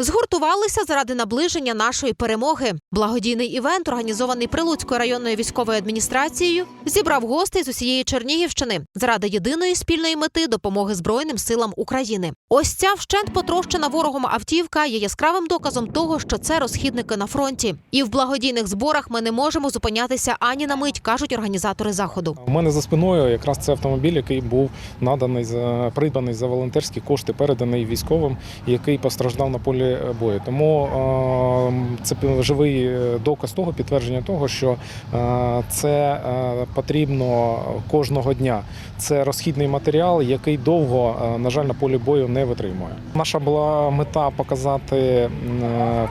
Згуртувалися заради наближення нашої перемоги. Благодійний івент, організований Прилуцькою районною військовою адміністрацією, зібрав гостей з усієї Чернігівщини заради єдиної спільної мети допомоги Збройним силам України. Ось ця вщент потрощена ворогом автівка є яскравим доказом того, що це розхідники на фронті. І в благодійних зборах ми не можемо зупинятися ані на мить, кажуть організатори заходу. У мене за спиною якраз це автомобіль, який був наданий придбаний за волонтерські кошти, переданий військовим, який постраждав на полі бою. Тому е, це живий е, доказ того, підтвердження того, що е, це е, потрібно кожного дня. Це розхідний матеріал, який довго, на жаль, на полі бою не витримує. Наша була мета показати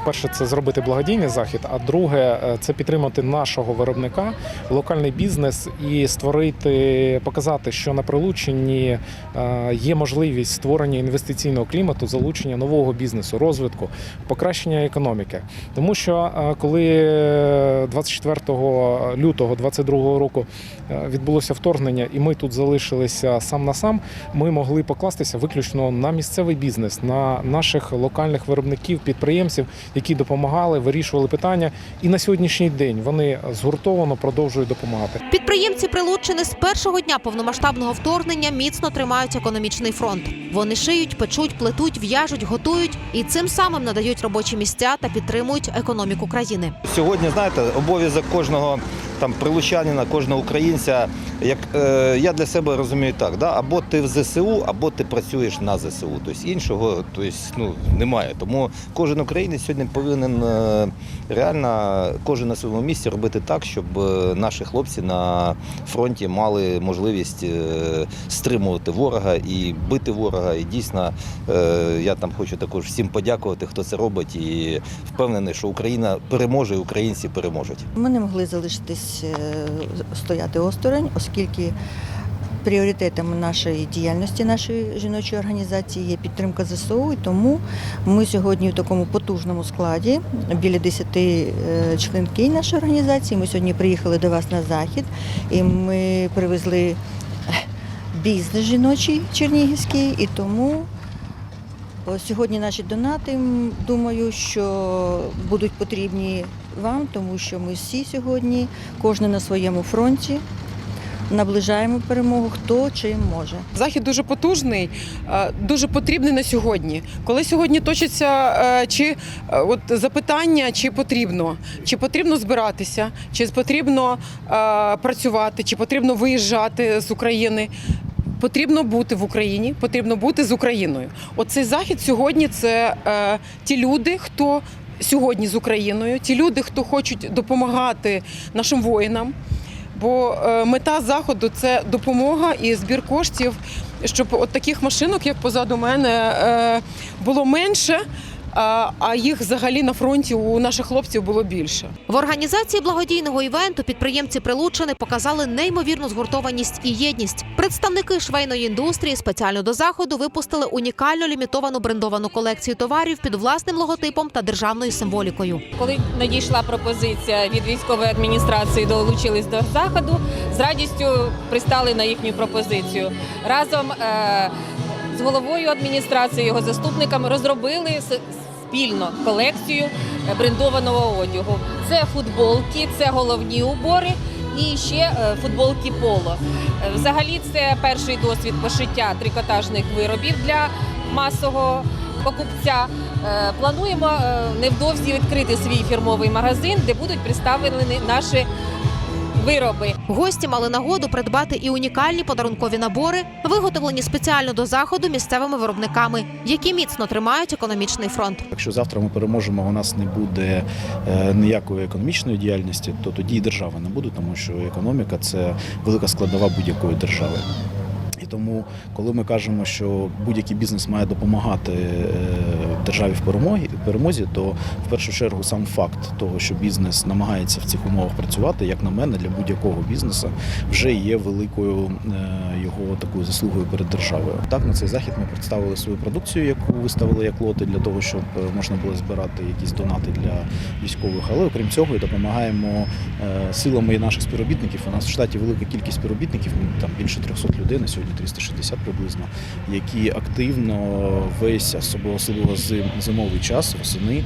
перше, це зробити благодійний захід, а друге це підтримати нашого виробника, локальний бізнес і створити, показати, що на Прилуччині е, є можливість створення інвестиційного клімату, залучення нового бізнесу, розвитку, покращення економіки. Тому що е, коли 24 лютого 2022 року е, відбулося вторгнення, і ми тут залишилися сам на сам, ми могли покластися виключно на місцевий бізнес, на наших локальних виробників, підприємців, які допомагали, вирішували питання. І на сьогоднішній день вони згуртовано продовжують допомагати. Підприємці Прилуччини з першого дня повномасштабного вторгнення міцно тримають економічний фронт. Вони шиють, печуть, плетуть, в'яжуть, готують і цим самим надають робочі місця та підтримують економіку країни. Сьогодні, знаєте, обов'язок кожного там прилучанина, кожного українця. Як е, я для себе розумію так, да? або ти в ЗСУ, або ти працюєш на ЗСУ. Тобто іншого тобто, ну, немає. Тому кожен українець сьогодні повинен е, реально кожен на своєму місці робити так, щоб е, наші хлопці на фронті мали можливість е, стримувати ворога і бити ворога. І дійсно я там хочу також всім подякувати, хто це робить, і впевнений, що Україна переможе, і українці переможуть. Ми не могли залишитись е, стояти осторонь, оскільки пріоритетом нашої діяльності, нашої жіночої організації є підтримка ЗСУ. І тому ми сьогодні в такому потужному складі, біля 10 е, членків нашої організації. Ми сьогодні приїхали до вас на захід і ми привезли бізнес жіночий чернігівський, і тому. О, Сьогодні наші донати, думаю, що будуть потрібні вам, тому що ми всі сьогодні, кожен на своєму фронті, наближаємо перемогу, хто чим може. Захід дуже потужний, е, дуже потрібний на сьогодні. Коли сьогодні точиться е, чи е, от запитання, чи потрібно, чи потрібно збиратися, чи потрібно е, працювати, чи потрібно виїжджати з України. Потрібно бути в Україні, потрібно бути з Україною. Оцей захід сьогодні це е, ті люди, хто сьогодні з Україною, ті люди, хто хочуть допомагати нашим воїнам. Бо е, мета заходу це допомога і збір коштів, щоб от таких машинок, як позаду мене, е, було менше, а, їх взагалі на фронті у наших хлопців було більше. В організації благодійного івенту підприємці Прилуччини показали неймовірну згуртованість і єдність. Представники швейної індустрії спеціально до заходу випустили унікальну лімітовану брендовану колекцію товарів під власним логотипом та державною символікою. Коли надійшла пропозиція від військової адміністрації, долучились до заходу, з радістю пристали на їхню пропозицію. Разом е, з головою адміністрації, його заступниками розробили с- спільно колекцію брендованого одягу. Це футболки, це головні убори. І ще е, футболки поло. Е, Взагалі, це перший досвід пошиття трикотажних виробів для масового покупця. Е, Плануємо невдовзі відкрити свій фірмовий магазин, де будуть представлені наші вироби. Гості мали нагоду придбати і унікальні подарункові набори, виготовлені спеціально до заходу місцевими виробниками, які міцно тримають економічний фронт. Якщо завтра ми переможемо, у нас не буде е, ніякої економічної діяльності, то тоді і держави не буде, тому що економіка це велика складова будь-якої держави. Тому, коли ми кажемо, що будь-який бізнес має допомагати е, державі в перемогі, перемозі, то в першу чергу сам факт того, що бізнес намагається в цих умовах працювати, як на мене, для будь-якого бізнесу вже є великою е, його такою заслугою перед державою. Так, на цей захід ми представили свою продукцію, яку виставили як лоти для того, щоб е, можна було збирати якісь донати для військових. Але окрім цього, і допомагаємо силами наших співробітників. У нас в штаті велика кількість співробітників, ну, там більше 300 людей на сьогодні 360 приблизно, які активно весь особливо особливо зим, зимовий час, восени.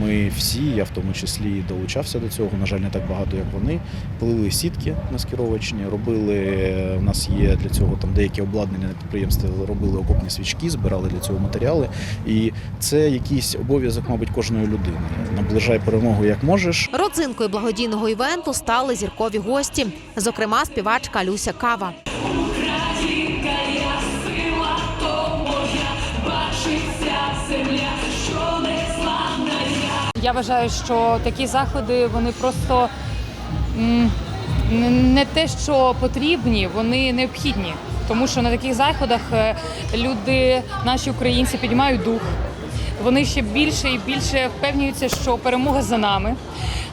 Ми всі, я в тому числі долучався до цього. На жаль, не так багато, як вони. Плили сітки маскировочні, робили. У нас є для цього там деякі обладнання на підприємстві, робили окопні свічки, збирали для цього матеріали. І це якийсь обов'язок, мабуть, кожної людини. Наближай перемогу як можеш. Родзинкою благодійного івенту стали зіркові гості, зокрема співачка Люся Кава. Я вважаю, що такі заходи вони просто не- те, що потрібні, вони необхідні. Тому що на таких заходах е, люди, наші українці, піднімають дух. Вони ще більше і більше впевнюються, що перемога за нами.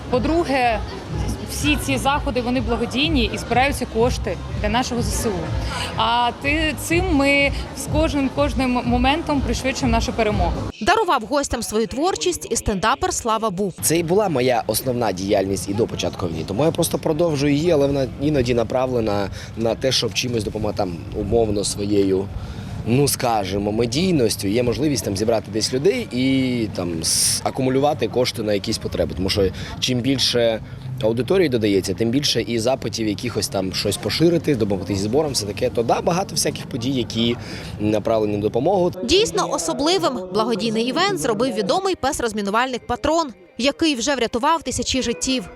По-друге, всі ці заходи вони благодійні і збираються кошти для нашого ЗСУ. А ти цим ми з кожним кожним моментом пришвидшуємо нашу перемогу. Дарував гостям свою творчість і стендапер Слава Бу. Це і була моя основна діяльність і до початку війни. Тому я просто продовжую її, але вона іноді направлена на те, щоб чимось допомогти там умовно своєю. Ну, скажімо, медійністю є можливість там зібрати десь людей і там акумулювати кошти на якісь потреби. Тому що чим більше аудиторії додається, тим більше і запитів якихось там щось поширити, допомогти зі збором, все таке. То да, багато всяких подій, які направлені на допомогу. Дійсно особливим благодійний івент зробив відомий пес-розмінувальник Патрон, який вже врятував тисячі життів.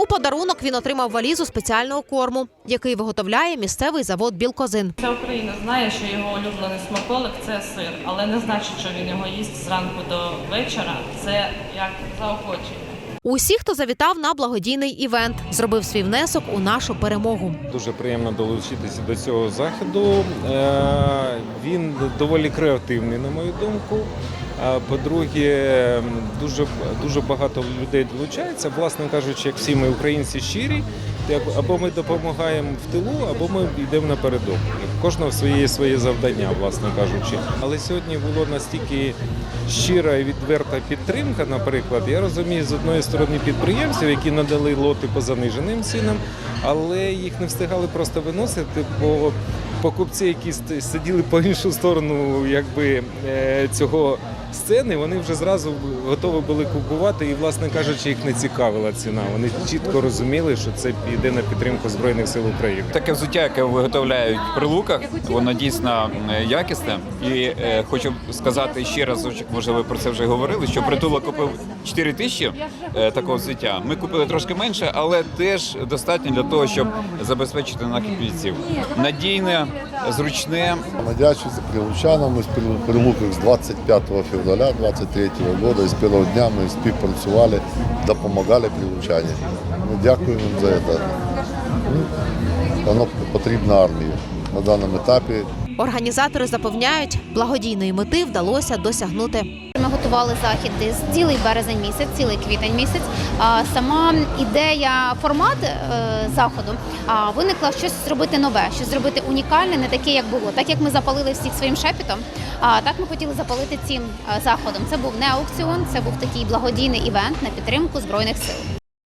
У подарунок він отримав валізу спеціального корму, який виготовляє місцевий завод Білкозин. Вся Україна знає, що його улюблений смаколик це сир, але не значить, що він його їсть зранку до вечора. Це як заохочення. Усі, хто завітав на благодійний івент, зробив свій внесок у нашу перемогу. Дуже приємно долучитися до цього заходу. Е, Він доволі креативний, на мою думку. По-друге, дуже, дуже багато людей долучається. Власне кажучи, як всі ми українці щирі, або ми допомагаємо в тилу, або ми йдемо напередок. Кожного своє своє завдання, власне кажучи. Але сьогодні було настільки щира і відверта підтримка, наприклад, я розумію, з одної сторони підприємців, які надали лоти по заниженим цінам, але їх не встигали просто виносити, бо покупці, які сиділи по іншу сторону якби, е, цього сцени, вони вже зразу готові були купувати, і, власне кажучи, їх не цікавила ціна. Вони чітко розуміли, що це піде на підтримку Збройних сил України. Таке взуття, яке виготовляють при луках, воно дійсно е, якісне. І е, хочу сказати ще раз, може ви про це вже говорили, що притулок купив 4 тисячі е, такого взуття. Ми купили трошки менше, але теж достатньо для того, щоб забезпечити наших бійців. Надійне, зручне. Надячусь за прилучанами з Прил- Прилуках з 25 февраля 23 года. І з первого дня ми співпрацювали, допомагали прилучані. Ми дякуємо за це. Ну, Воно потрібно армії на даному етапі. Організатори запевняють, благодійної мети вдалося досягнути. Готували захід з цілий березень місяць, цілий квітень місяць. А сама ідея, формат е, заходу виникла щось зробити нове, щось зробити унікальне, не таке, як було. Так як ми запалили всіх своїм шепітом, а так ми хотіли запалити цим е, заходом. Це був не аукціон, це був такий благодійний івент на підтримку збройних сил.